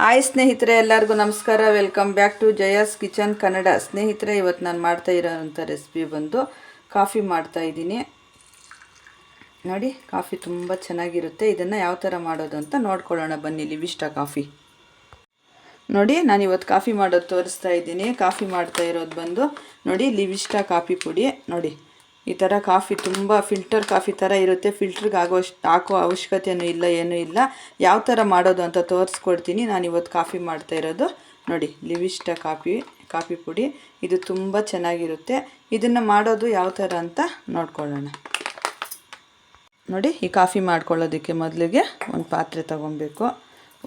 Hi ಸ್ನೇಹಿತರೆ, ಎಲ್ಲರಿಗೂ ನಮಸ್ಕಾರ. Welcome back to Jaya's kitchen Kannada ಸ್ನೇಹಿತರೆ, ಇವತ್ತು ನಾನು ಮಾಡ್ತಾ ಇರೋವಂಥ ರೆಸಿಪಿ ಬಂದು ಕಾಫಿ ಮಾಡ್ತಾ ಇದ್ದೀನಿ. ನೋಡಿ ಕಾಫಿ ತುಂಬ ಚೆನ್ನಾಗಿರುತ್ತೆ. ಇದನ್ನು ಯಾವ ಥರ ಮಾಡೋದು ಅಂತ ನೋಡ್ಕೊಳ್ಳೋಣ. ಬನ್ನಿ ಲಿವಿಷ್ಟ ಕಾಫಿ ನೋಡಿ, ನಾನು ಇವತ್ತು ಕಾಫಿ ಮಾಡೋದು ತೋರಿಸ್ತಾ ಇದ್ದೀನಿ. ಕಾಫಿ ಮಾಡ್ತಾ ಇರೋದು ಬಂದು ನೋಡಿ ಲಿವಿಷ್ಟ ಕಾಫಿ ಪುಡಿ. ನೋಡಿ. ಈ ಥರ ಕಾಫಿ ತುಂಬ ಫಿಲ್ಟರ್ ಕಾಫಿ ಥರ ಇರುತ್ತೆ. ಫಿಲ್ಟ್ರಿಗೆ ಆಗೋ ಹಾಕೋ ಅವಶ್ಯಕತೆಯೂ ಇಲ್ಲ, ಏನೂ ಇಲ್ಲ. ಯಾವ ಥರ ಮಾಡೋದು ಅಂತ ತೋರಿಸ್ಕೊಡ್ತೀನಿ. ನಾನು ಇವತ್ತು ಕಾಫಿ ಮಾಡ್ತಾ ಇರೋದು. ನೋಡಿ, ಲಿವಿಷ್ಟ ಕಾಫಿ ಕಾಫಿ ಪುಡಿ. ಇದು ತುಂಬ ಚೆನ್ನಾಗಿರುತ್ತೆ. ಇದನ್ನು ಮಾಡೋದು ಯಾವ ಥರ ಅಂತ ನೋಡ್ಕೊಳ್ಳೋಣ. ನೋಡಿ, ಈ ಕಾಫಿ ಮಾಡ್ಕೊಳ್ಳೋದಕ್ಕೆ ಮೊದಲಿಗೆ ಒಂದು ಪಾತ್ರೆ ತೊಗೊಬೇಕು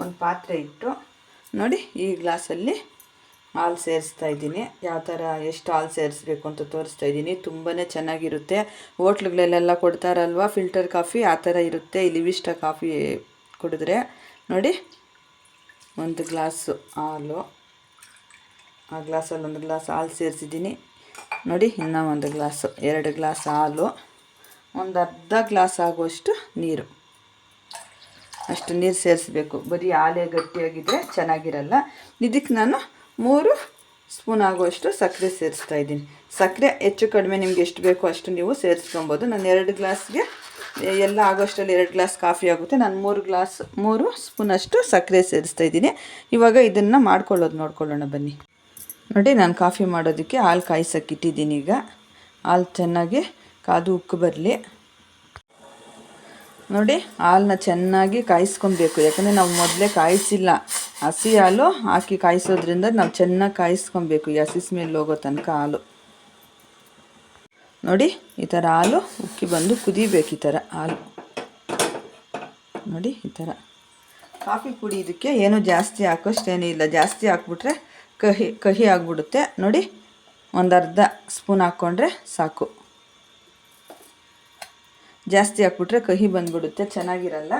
ಒಂದು ಪಾತ್ರೆ ಇಟ್ಟು ನೋಡಿ, ಈ ಗ್ಲಾಸಲ್ಲಿ ಹಾಲು ಸೇರಿಸ್ತಾ ಇದ್ದೀನಿ. ಯಾವ ಥರ ಎಷ್ಟು ಹಾಲು ಸೇರಿಸ್ಬೇಕು ಅಂತ ತೋರಿಸ್ತಾ ಇದ್ದೀನಿ. ತುಂಬಾ ಚೆನ್ನಾಗಿರುತ್ತೆ. ಹೋಟ್ಲುಗಳಲ್ಲೆಲ್ಲ ಕೊಡ್ತಾರಲ್ವ? ಫಿಲ್ಟರ್ ಕಾಫಿ ಆ ಥರ ಇರುತ್ತೆ. ಇಲ್ಲಿ ವಿಷ್ಟ ಕಾಫಿ ಕುಡಿದ್ರೆ. ನೋಡಿ, ಒಂದು ಗ್ಲಾಸು ಹಾಲು. ಆ ಗ್ಲಾಸಲ್ಲಿ ಒಂದು ಗ್ಲಾಸ್ ಹಾಲು ಸೇರಿಸಿದ್ದೀನಿ. ನೋಡಿ, ಇನ್ನೂ ಒಂದು ಗ್ಲಾಸು. ಎರಡು ಗ್ಲಾಸ್ ಹಾಲು. ಒಂದು ಅರ್ಧ ಗ್ಲಾಸ್ ಆಗುವಷ್ಟು ನೀರು. ಅಷ್ಟು ನೀರು ಸೇರಿಸ್ಬೇಕು. ಬರೀ ಹಾಲೇ ಗಟ್ಟಿಯಾಗಿದ್ದರೆ ಚೆನ್ನಾಗಿರಲ್ಲ. ಇದಕ್ಕೆ ನಾನು ಮೂರು ಸ್ಪೂನ್ ಆಗುವಷ್ಟು ಸಕ್ಕರೆ ಸೇರಿಸ್ತಾ ಇದ್ದೀನಿ. ಸಕ್ಕರೆ ಹೆಚ್ಚು ಕಡಿಮೆ ನಿಮ್ಗೆ ಎಷ್ಟು ಬೇಕೋ ಅಷ್ಟು ನೀವು ಸೇರಿಸ್ಕೊಬೋದು. ನಾನು ಎರಡು ಗ್ಲಾಸ್ಗೆ, ಎಲ್ಲ ಆಗೋಷ್ಟರಲ್ಲಿ ಎರಡು ಗ್ಲಾಸ್ ಕಾಫಿ ಆಗುತ್ತೆ. ನಾನು ಮೂರು ಗ್ಲಾಸ್, ಮೂರು ಸ್ಪೂನಷ್ಟು ಸಕ್ಕರೆ ಸೇರಿಸ್ತಾ ಇದ್ದೀನಿ. ಇವಾಗ ಇದನ್ನು ಮಾಡ್ಕೊಳ್ಳೋದು ನೋಡ್ಕೊಳ್ಳೋಣ ಬನ್ನಿ. ನೋಡಿ, ನಾನು ಕಾಫಿ ಮಾಡೋದಕ್ಕೆ ಹಾಲು ಕಾಯಿಸೋಕೆ ಇಟ್ಟಿದ್ದೀನಿ ಈಗ. ಹಾಲು ಚೆನ್ನಾಗಿ ಕಾದು ಉಕ್ಕು ಬರಲಿ. ನೋಡಿ ಹಾಲನ್ನ ಚೆನ್ನಾಗಿ ಕಾಯಿಸ್ಕೊಬೇಕು. ಯಾಕಂದರೆ ನಾವು ಮೊದಲೇ ಕಾಯಿಸಿಲ್ಲ. ಹಸಿ ಹಾಲು ಹಾಕಿ ಕಾಯಿಸೋದ್ರಿಂದ ನಾವು ಚೆನ್ನಾಗಿ ಕಾಯಿಸ್ಕೊಬೇಕು. ಈ ಹಸಿ ಸ್ಮೆಲ್ ಹೋಗೋ ತನಕ ಹಾಲು. ನೋಡಿ, ಈ ಥರ ಹಾಲು ಉಕ್ಕಿ ಬಂದು ಕುದಿಬೇಕು ಈ ಥರ ಹಾಲು. ನೋಡಿ, ಈ ಥರ ಕಾಫಿ ಪುಡಿ ಇದಕ್ಕೆ ಏನು ಜಾಸ್ತಿ ಹಾಕೋಷ್ಟೇನೂ ಇಲ್ಲ. ಜಾಸ್ತಿ ಹಾಕ್ಬಿಟ್ರೆ ಕಹಿ ಕಹಿ ಆಗಿಬಿಡುತ್ತೆ. ನೋಡಿ, ಒಂದು ಅರ್ಧ ಸ್ಪೂನ್ ಹಾಕ್ಕೊಂಡ್ರೆ ಸಾಕು. ಜಾಸ್ತಿ ಹಾಕ್ಬಿಟ್ರೆ ಕಹಿ ಬಂದ್ಬಿಡುತ್ತೆ. ಚೆನ್ನಾಗಿರಲ್ಲ.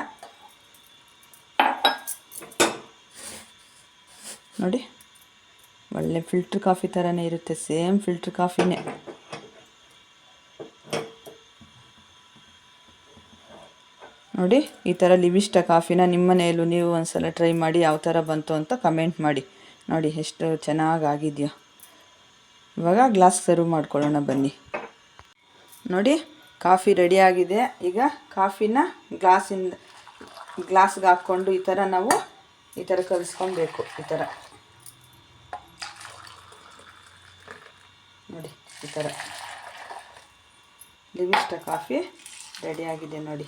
ನೋಡಿ. ಒಳ್ಳೆ ಫಿಲ್ಟ್ರ್ ಕಾಫಿ ಥರನೇ ಇರುತ್ತೆ ಸೇಮ್ ಫಿಲ್ಟ್ರ್ ಕಾಫಿನೇ ನೋಡಿ, ಈ ಥರ ಲಿವಿಷ್ಟ ಕಾಫಿನ ನಿಮ್ಮ ಮನೆಯಲ್ಲೂ ನೀವು ಒಂದ್ಸಲ ಟ್ರೈ ಮಾಡಿ ಯಾವ ಥರ ಬಂತು ಅಂತ ಕಮೆಂಟ್ ಮಾಡಿ. ನೋಡಿ, ಎಷ್ಟು ಚೆನ್ನಾಗಿ ಆಗಿದೆಯೋ ಇವಾಗ ಗ್ಲಾಸ್ ಸರ್ವ್ ಮಾಡ್ಕೊಳ್ಳೋಣ ಬನ್ನಿ. ನೋಡಿ ಕಾಫಿ ರೆಡಿಯಾಗಿದೆ ಈಗ ಕಾಫಿನ ಗ್ಲಾಸಿಂದ ಗ್ಲಾಸ್ಗೆ ಹಾಕ್ಕೊಂಡು ಈ ಥರ ನಾವು ಈ ಥರ ಕಲಿಸ್ಕೊಬೇಕು ಈ ಥರ ನೋಡಿ ಈ ಥರ ಲಿವಿಷ್ಟ ಕಾಫಿ ರೆಡಿಯಾಗಿದೆ ನೋಡಿ.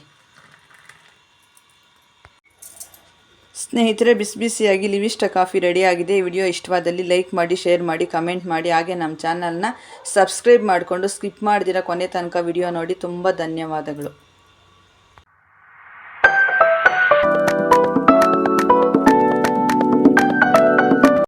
ಸ್ನೇಹಿತರೆ, ಬಿಸಿ ಬಿಸಿಯಾಗಿ ಲಿವಿಷ್ಟ ಕಾಫಿ ರೆಡಿಯಾಗಿದೆ ಈ ವಿಡಿಯೋ ಇಷ್ಟವಾದಲ್ಲಿ ಲೈಕ್ ಮಾಡಿ ಶೇರ್ ಮಾಡಿ ಕಮೆಂಟ್ ಮಾಡಿ. ಹಾಗೆ ನಮ್ಮ ಚಾನಲ್ನ ಸಬ್ಸ್ಕ್ರೈಬ್ ಮಾಡಿಕೊಂಡು ಸ್ಕಿಪ್ ಮಾಡಿದಿರ ಕೊನೆ ತನಕ ವಿಡಿಯೋ ನೋಡಿ. ತುಂಬ ಧನ್ಯವಾದಗಳು.